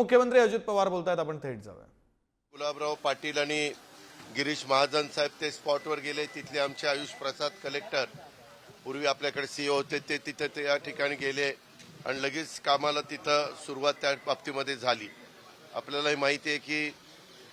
उपमुख्यमंत्री अजित पवार बोलतायत आपण थेट जाऊया. गुलाबराव पाटील आणि गिरीश महाजन साहेब ते स्पॉटवर गेले. तिथले आमचे आयुष प्रसाद कलेक्टर पूर्वी आपल्याकडे सीओ होते ते तिथे ते या ठिकाणी गेले आणि लगेच कामाला तिथं सुरुवात त्या बाबतीमध्ये झाली. आपल्यालाही माहिती आहे की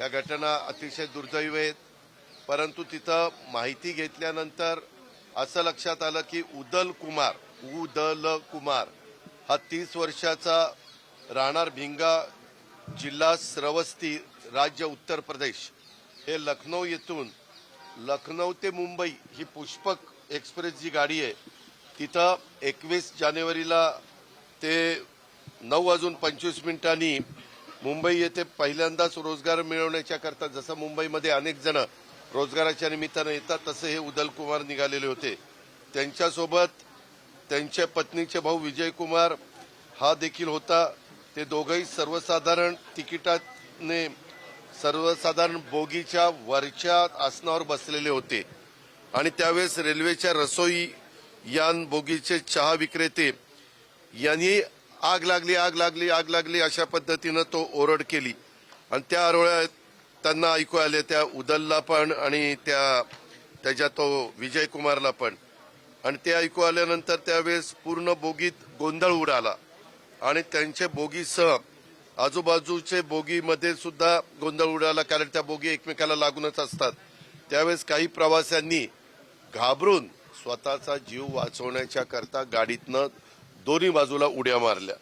या घटना अतिशय दुर्दैव आहेत. परंतु तिथं माहिती घेतल्यानंतर असं लक्षात आलं की उदल कुमार उदल कुमार हा तीस वर्षाचा राहणार भिंगा जिल्हा श्रवस्ती राज्य उत्तर प्रदेश. हे लखनौ येथून लखनौ ते मुंबई ही पुष्पक एक्सप्रेस जी गाडी आहे. तिथं एकवीस जानेवारीला ते नऊ वाजून पंचवीस मिनिटांनी मुंबई येथे पहिल्यांदाच रोजगार मिळवण्याच्याकरता जसं मुंबईमध्ये अनेक जण रोजगाराच्या निमित्तानं येतात तसे हे उदलकुमार निघालेले होते. त्यांच्यासोबत त्यांच्या पत्नीचे भाऊ विजयकुमार हा देखील होता. ते दोघंही सर्वसाधारण तिकिटाने सर्वसाधारण बोगीच्या वरच्या आसनावर बसलेले होते. आणि त्यावेळेस रेल्वेच्या रसोई यान बोगीचे चहा विक्रेते यांनी आग लागली आग लागली आग लागली अशा पद्धतीनं तो ओरड केली. आणि त्या आरोळ्या त्यांना ऐकू आले त्या उदलला पण आणि त्या त्याच्या तो विजय कुमारला पण. आणि ते ऐकू आल्यानंतर त्यावेळेस पूर्ण बोगीत गोंधळ उडाला. आणि त्यांचे बोगीसह आजूबाजूचे बोगीमध्ये सुद्धा गोंधळ उडाला कारण त्या बोगी एकमेकाला लागूनच असतात. त्यावेळेस काही प्रवाशांनी घाबरून स्वतःचा जीव वाचवण्याच्या करता गाडीतनं दोन्ही बाजूला उड्या मारल्या.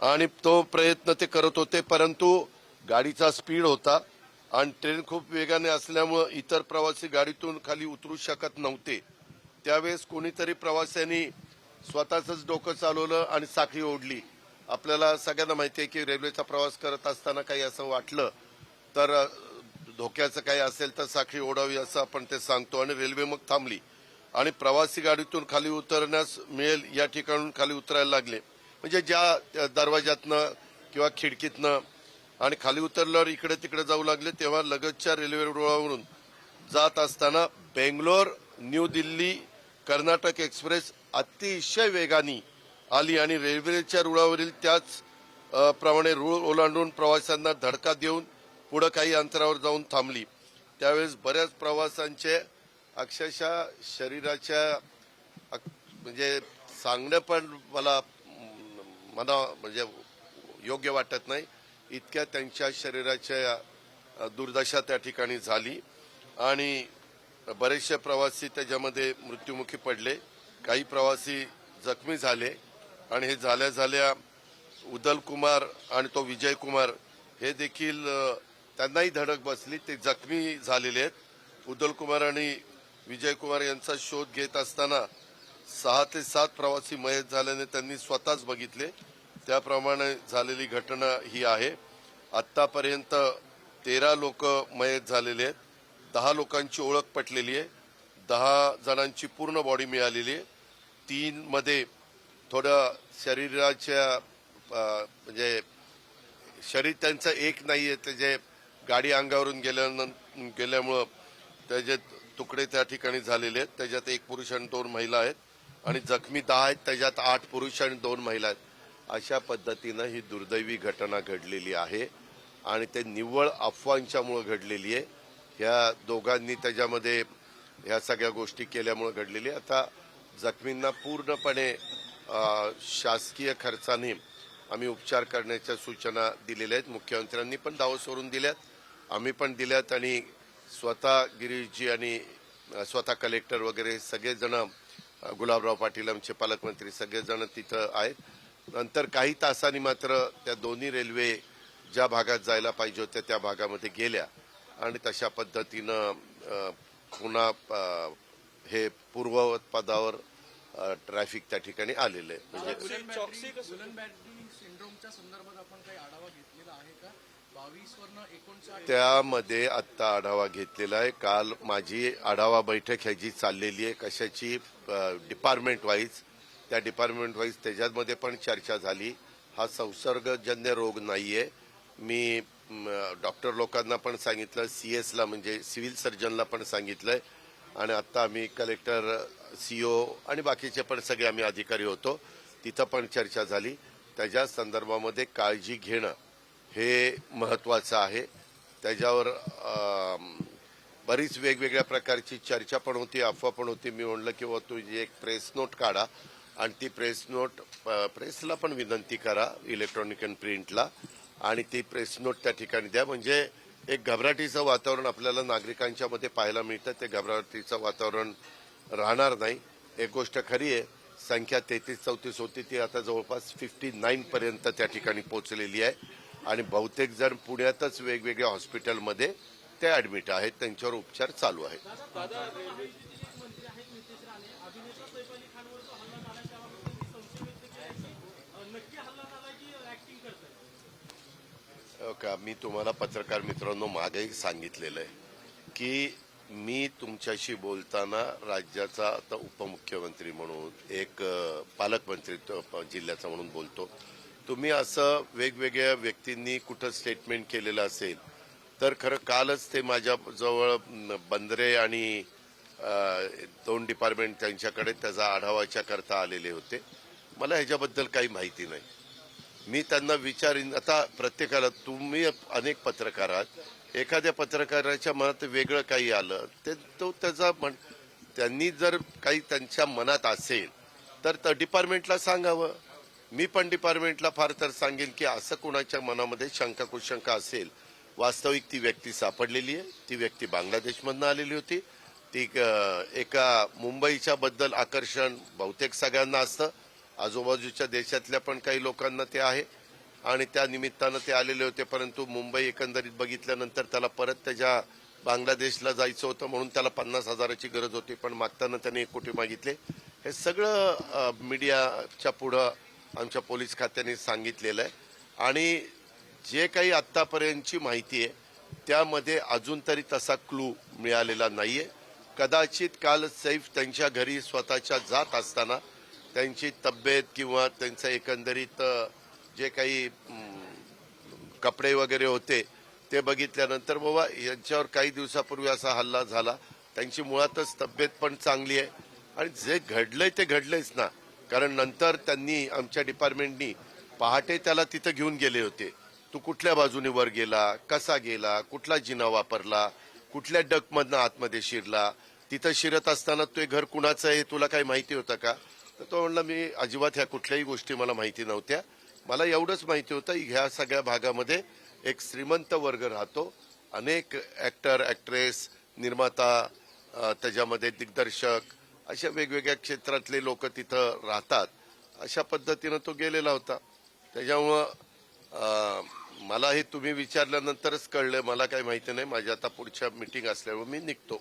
आणि तो प्रयत्न ते करत होते परंतु गाडीचा स्पीड होता आणि ट्रेन खूप वेगाने असल्यामुळं इतर प्रवासी गाडीतून खाली उतरू शकत नव्हते. त्यावेळेस कोणीतरी प्रवाशांनी स्वतःच डोकं चालवलं आणि साखळी ओढली. आपल्याला सगळ्यांना माहिती आहे की रेल्वेचा प्रवास करत असताना काही असं वाटलं तर धोक्याचं काही असेल तर साखळी ओढावी असं आपण ते सांगतो. आणि रेल्वे मग थांबली. आणि प्रवासी गाडीतून खाली उतरण्यास मिळेल या ठिकाणून खाली उतरायला लागले. म्हणजे ज्या दरवाज्यातनं किंवा खिडकीतनं आणि खाली उतरल्यावर इकडे तिकडे जाऊ लागले तेव्हा लगतच्या रेल्वे रुळावरून जात असताना बेंगलोर न्यू दिल्ली कर्नाटक एक्सप्रेस अतिशय वेगाने आली आणि रेल्वेच्या रुळावरील त्याच प्रमाणे रुळ ओलांडून प्रवाशांना धडका देऊन पुढे काही अंतरावर जाऊन थांबली. त्यावेळेस बऱ्याच प्रवाशांचे अक्षरशः शरीराच्या म्हणजे सांगणं पण मला मना म्हणजे योग्य वाटत नाही. इतक्या त्यांच्या शरीराच्या दुर्दशा त्या ठिकाणी झाली आणि बरेचसे प्रवासी त्याच्यामध्ये मृत्युमुखी पडले. काही प्रवासी जखमी झाले. आणि हे झाल्या झाल्या उदल कुमार आणि तो विजय कुमार हे देखील त्यांनाही धडक बसली. ते जखमी झालेले आहेत. उदल कुमार आणि विजय कुमार यांचा शोध घेत असताना सहा ते सात प्रवासी मयत झाल्याने त्यांनी स्वतःच बघितले. त्याप्रमाणे झालेली घटना ही आहे. आतापर्यंत तेरा लोक मयत झालेले आहेत. दहा लोकांची ओळख पटलेली आहे. दहा जणांची पूर्ण बॉडी मिळालेली आहे. तीन मध्ये थोडं शरीराच्या म्हणजे शरीर त्यांचं एक नाहीये ते जे गाडी अंगावरून गेल्यानं गेल्यामुळं त्याचे तुकडे त्या ठिकाणी झालेले आहेत त्याच्यात एक पुरुष आणि दोन महिला आहेत आणि जखमी दहा आहेत त्याच्यात आठ पुरुष आणि दोन महिला आहेत अशा पद्धतीनं ही दुर्दैवी घटना घडलेली आहे आणि ते निव्वळ अफवांच्यामुळे घडलेली आहे ह्या दोघांनी त्याच्यामध्ये ह्या सगळ्या गोष्टी केल्यामुळे घडलेली आहे. आता जखमींना पूर्णपणे शासकीय खर्चाने आम्ही उपचार करण्याच्या सूचना दिलेल्या आहेत. मुख्यमंत्र्यांनी पण दावा सोडून दिल्यात. आम्ही पण दिल्यात आणि स्वतः गिरीशजी आणि स्वतः कलेक्टर वगैरे सगळेजण गुलाबराव पाटील आमचे पालकमंत्री सगळेजण तिथं आहेत. नंतर काही तासांनी मात्र त्या दोन्ही रेल्वे ज्या भागात जायला पाहिजे होत्या त्या भागामध्ये गेल्या. आणि तशा पद्धतीनं पुन्हा हे पूर्ववत पदावर ट्रॅफिक त्या ठिकाणी आलेलं आहे. म्हणजे गुलन बॅटरी सिंड्रोमच्या संदर्भात आपण काही आढावा घेतलेला आहे का? बावीस वरनं एकोणसाठ त्यामध्ये आत्ता आढावा घेतलेला आहे. काल माझी आढावा बैठक ह्याची चाललेली आहे. कशाची डिपार्टमेंट वाईज त्या डिपार्टमेंट वाईज त्याच्यामध्ये पण चर्चा झाली. हा संसर्गजन्य रोग नाहीये. मी म, डॉक्टर लोकांना पण सांगितलं सी एसला म्हणजे सिव्हिल सर्जनला पण सांगितलंय. आणि आत्ता आम्ही कलेक्टर सीओ आणि बाकीचे पण सगळे आम्ही अधिकारी होतो. तिथं पण चर्चा झाली. त्याच्या संदर्भामध्ये काळजी घेणं हे महत्वाचं आहे. त्याच्यावर बरीच वेगवेगळ्या प्रकारची चर्चा पण होती अफवा पण होती. मी म्हणलं की बुवा तुझी एक प्रेस नोट काढा आणि ती प्रेस नोट प्रेसला पण विनंती करा इलेक्ट्रॉनिक अँड प्रिंटला आणि ती प्रेस नोट त्या ठिकाणी द्या. म्हणजे एक घबराटीचं वातावरण आपल्याला नागरिकांच्या मध्ये पाहायला मिळतं. ते घबराटीचं वातावरण राहणार नाही. एक गोष्ट खरी आहे संख्या तेहतीस चौतीस होती ती आता जवळपास फिफ्टी नाईन पर्यंत त्या ठिकाणी पोहोचलेली आहे. आणि बहुतेक जण पुण्यातच वेगवेगळ्या हॉस्पिटलमध्ये ते ऍडमिट आहेत. त्यांच्यावर उपचार चालू आहेत. का मी तुम्हाला पत्रकार मित्रांनो मागेही सांगितलेलं आहे की मी तुमच्याशी बोलताना राज्याचा आता उपमुख्यमंत्री म्हणून एक पालकमंत्री जिल्ह्याचा म्हणून बोलतो. तुम्ही असं वेगवेगळ्या व्यक्तींनी कुठं स्टेटमेंट केलेलं असेल तर खरं कालच ते माझ्या जवळ बंदरे आणि दोन डिपार्टमेंट त्यांच्याकडे त्याचा आढावाच्या करता आलेले होते. मला ह्याच्याबद्दल काही माहिती नाही. मी त्यांना विचारीन आता प्रत्येकाला तुम्ही अनेक पत्रकार आहात. एखाद्या पत्रकाराच्या मनात वेगळं काही आलं ते तो त्याचा म्हण त्यांनी जर काही त्यांच्या मनात असेल तर त- डिपार्टमेंटला सांगावं. मी पण डिपार्टमेंटला फार तर सांगेन की असं कुणाच्या मनामध्ये शंका कुशंका असेल वास्तविक ती व्यक्ती सापडलेली आहे. ती व्यक्ती बांगलादेशमधनं आलेली होती. ती एका मुंबईच्या बद्दल आकर्षण बहुतेक सगळ्यांना असतं. आजूबाजूच्या देशातल्या पण काही लोकांना ते आहे. आणि त्या निमित्तानं ते आलेले होते परंतु मुंबई एकंदरीत बघितल्यानंतर त्याला परत त्याच्या बांगलादेशला जायचं होतं म्हणून त्याला पन्नास हजाराची गरज होती पण मागताना त्याने एक कोटी मागितले. हे सगळं मीडियाच्या पुढं आमच्या पोलीस खात्याने सांगितलेलं आहे. आणि जे काही आत्तापर्यंतची माहिती आहे त्यामध्ये अजून तरी तसा क्लू मिळालेला नाही आहे कदाचित काल सैफ त्यांच्या घरी स्वतःच्या जात असताना त्यांची तब्येत किंवा त्यांचं एकंदरीत जे काही कपडे वगैरे होते ते बघितल्यानंतर बाबा यांच्यावर काही दिवसापूर्वी असा हल्ला झाला. त्यांची मुळातच तब्येत पण चांगली आहे. आणि जे घडलंय ते घडलंयच ना. कारण नंतर त्यांनी आमच्या डिपार्टमेंटनी पहाटे त्याला तिथं घेऊन गेले होते. तू कुठल्या बाजूने वर गेला? कसा गेला? कुठला जिना वापरला? कुठल्या डकमधनं आतमध्ये शिरला? तिथं शिरत असताना ते घर कुणाचं आहे हे तुला काही माहिती होतं का? तर तो म्हणला मी अजिबात ह्या कुठल्याही गोष्टी मला माहिती नव्हत्या. मला एवढंच माहिती होतं ह्या सगळ्या भागामध्ये एक श्रीमंत वर्ग राहतो. अनेक ॲक्टर ॲक्ट्रेस निर्माता त्याच्यामध्ये दिग्दर्शक अशा वेगवेगळ्या क्षेत्रातले लोक तिथं राहतात. अशा पद्धतीनं तो गेलेला होता. त्याच्यामुळं मला हे तुम्ही विचारल्यानंतरच कळलं. मला काही माहिती नाही. माझ्या आता पुढच्या मिटिंग असल्यामुळे मी निघतो.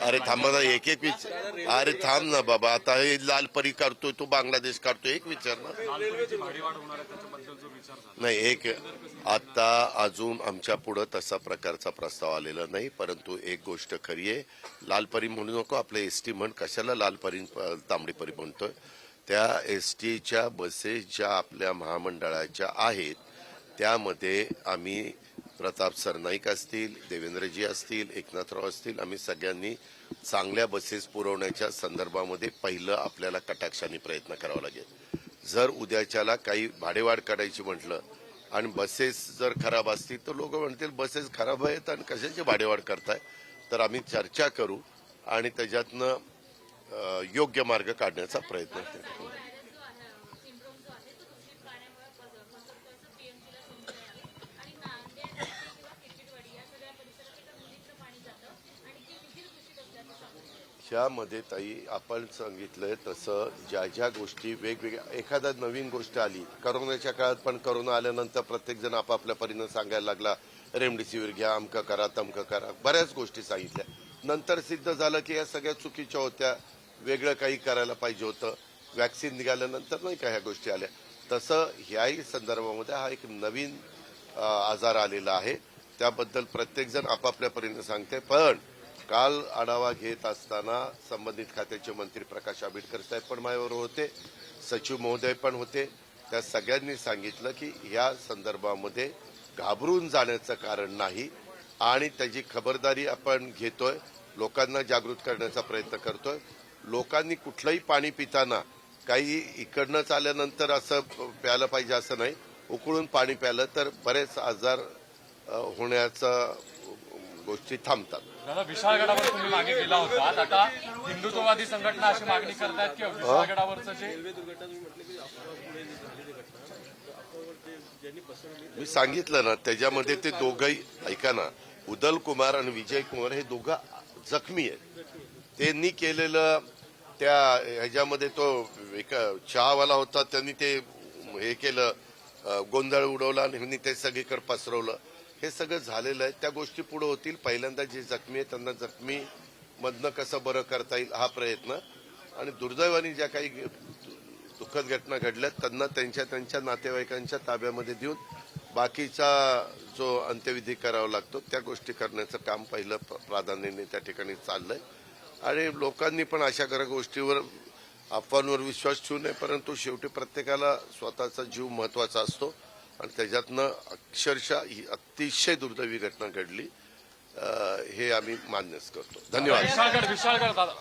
अरे थांबा ना एक एक विचार अरे थांब ना बाबा. आता हे लाल परी करतोय तो बांगलादेश काढतोय. एक विचार ना. नाही एक आता अजून आमच्या पुढं तसा प्रकारचा प्रस्ताव आलेला नाही परंतु एक गोष्ट खरी आहे. लालपरी म्हणू नको. आपले एस टी म्हण कशाला लालपरी तांबडीपरी म्हणतोय? त्या एस टीच्या बसेस ज्या आपल्या महामंडळाच्या आहेत त्यामध्ये आम्ही प्रताप सरनाईक असतील देवेंद्रजी असतील एकनाथराव असतील आम्ही सगळ्यांनी चांगल्या बसेस पुरवण्याच्या संदर्भामध्ये पहिलं आपल्याला कटाक्षाने प्रयत्न करावा लागेल. जर उद्याच्याला काही भाडेवाढ काढायची म्हटलं आणि बसेस जर खराब असतील तर लोक म्हणतील बसेस खराब आहेत आणि कशाची भाडेवाढ करताय? तर आम्ही चर्चा करू आणि त्याच्यातनं योग्य मार्ग काढण्याचा प्रयत्न सांगतो ह्यामध्ये ताई आपण सांगितलंय तसं ज्या ज्या गोष्टी वेगवेगळ्या एखादा नवीन गोष्ट आली करोनाच्या काळात पण करोना आल्यानंतर प्रत्येक जण आपापल्या परीनं सांगायला लागला रेमडेसिवीर घ्या अमकं करा तमकं करा बऱ्याच गोष्टी सांगितल्या. नंतर सिद्ध झालं की या सगळ्या चुकीच्या होत्या. वेगळं काही करायला पाहिजे होतं. वॅक्सिन निघाल्यानंतर नाही का ह्या गोष्टी आल्या. तसं ह्याही संदर्भामध्ये हा एक नवीन आजार आलेला आहे. त्याबद्दल प्रत्येकजण आपापल्या परीने सांगते. पण काल आढावा घेत असताना संबंधित खात्याचे मंत्री प्रकाश आंबेडकर साहेब पण माझ्याबरोबर होते. सचिव महोदय पण होते. त्या सगळ्यांनी सांगितलं की या संदर्भामध्ये घाबरून जाण्याचं कारण नाही. आणि त्याची खबरदारी आपण घेतोय. लोकांना जागृत करण्याचा प्रयत्न करतोय. लोकांनी कुठलंही पाणी पिताना काही इकडनंच आल्यानंतर असं प्यायला पाहिजे असं नाही. उकळून पाणी प्यायलं तर बरेच आजार होण्याचा गोष्टी थांबतात. दादा विशाळगडावर तुम्ही मागे गेला होता. आता हिंदुत्ववादी संघटना अशी मागणी करतायत की विशाळगडावरचं जे मी सांगितलं ना त्याच्यामध्ये ते दोघंही ऐका ना उदल कुमार आणि विजय कुमार हे दोघं जखमी आहेत. त्यांनी केलेलं त्या ह्याच्यामध्ये तो एक चहावाला होता त्यांनी ते हे केलं गोंधळ उडवला आणि ह्यांनी ते सगळीकडे पसरवलं. हे सगळं झालेलं आहे. त्या गोष्टी पुढे होतील. पहिल्यांदा जे जखमी आहेत त्यांना जखमी मधनं कसं बरं करता येईल हा प्रयत्न. आणि दुर्दैवाने ज्या काही दुःखद घटना घडल्या त्यांना त्यांच्या त्यांच्या नातेवाईकांच्या ताब्यामध्ये देऊन बाकीचा जो अंत्यविधी करावा लागतो त्या गोष्टी करण्याचं काम पहिलं प्राधान्याने त्या ठिकाणी चाललंय. आणि लोकांनी पण अशा खऱ्या गोष्टीवर अफवांवर विश्वास ठेवू नये परंतु शेवटी प्रत्येकाला स्वतःचा जीव महत्त्वाचा असतो. आणि त्याच्यातनं अक्षरशः ही अतिशय दुर्दैवी घटना घडली. हे आम्ही मान्यच करतो. धन्यवाद. विशाळगड विशाळगड दादा.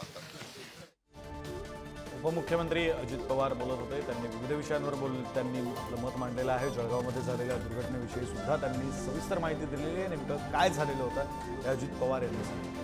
उपमुख्यमंत्री अजित पवार बोलत होते. त्यांनी विविध विषयांवर बोल त्यांनी आपलं मत मांडलेलं आहे. जळगावमध्ये झालेल्या दुर्घटनेविषयी सुद्धा त्यांनी सविस्तर माहिती दिलेली आहे. नेमकं काय झालेलं होतं हे अजित पवार यांनी सांगितलं.